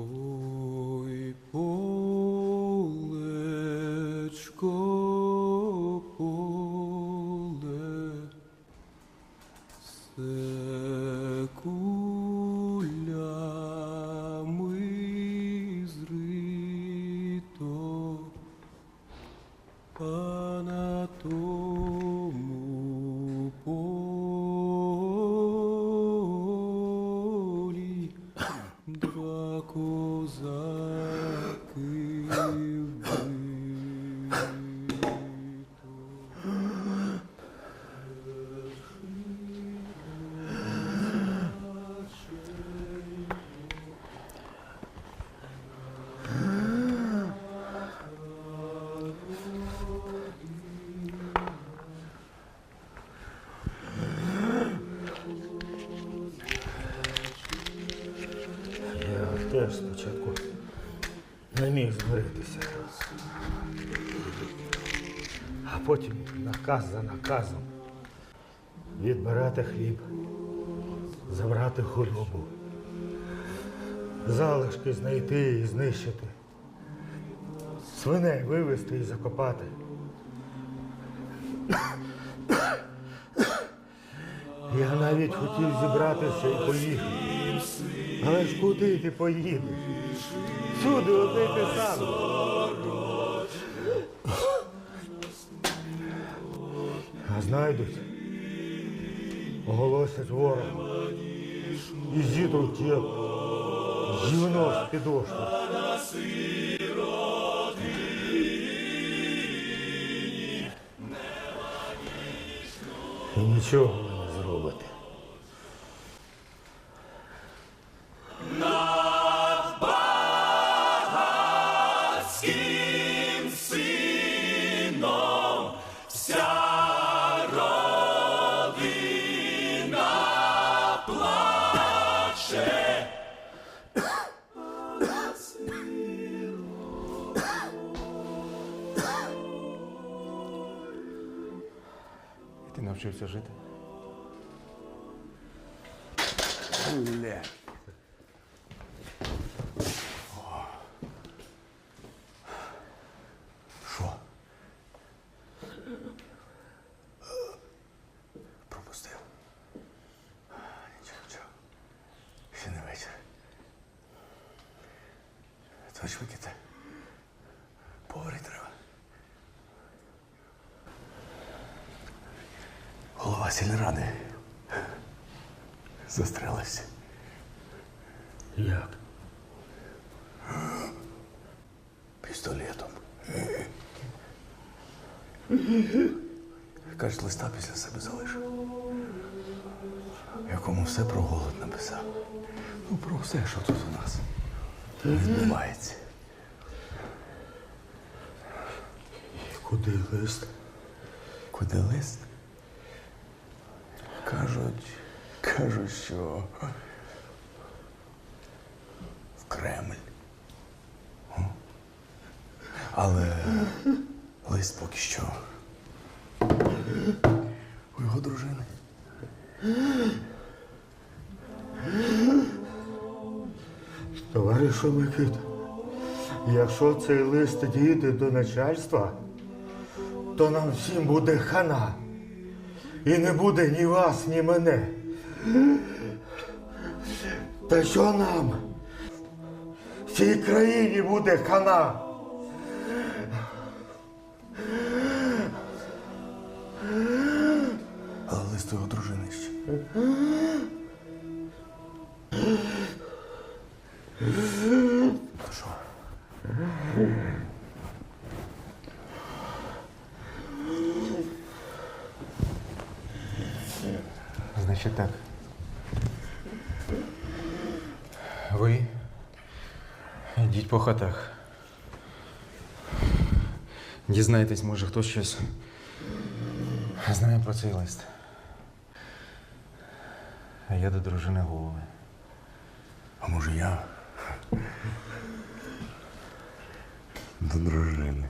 Ой, полечко, поле, все кулями зрито, а на тому Я спочатку не міг змиритися. А потім наказ за наказом відбирати хліб, забрати худобу, залишки знайти і знищити, свиней вивезти і закопати. Я навіть хотів зібратися і поїхати. Але ж куди ти поїдеш? Всюди одне й те саме. А знайдуть, оголосять ворог. І зітруть як гівно з підошви. І нічого не зробите. Ти навчився жити? Бля. Що? Пропустив. Нічого, нічого. Ще не вечір. Товариш Микита. Поговорити треба. Голова сільради. Застрелився. Як? Пістолетом. Кажуть, листа після себе залишив. Якому все про голод написав. Ну, про все, що тут у нас відбувається. Куди лист? Куди лист? Кажуть, кажуть, що в Кремль. Але лист поки що. У його дружини. Товаришу Микита, якщо цей лист дійде до начальства, то нам всім буде хана. І не буде ні вас, ні мене. Та що нам? Всій країні буде хана. Але у його дружини ще. То що? Значить так. Ви йдіть по хатах. Дізнайтесь, може хтось щось знає про цей лист. А я до дружини голови. А може я? До дружини.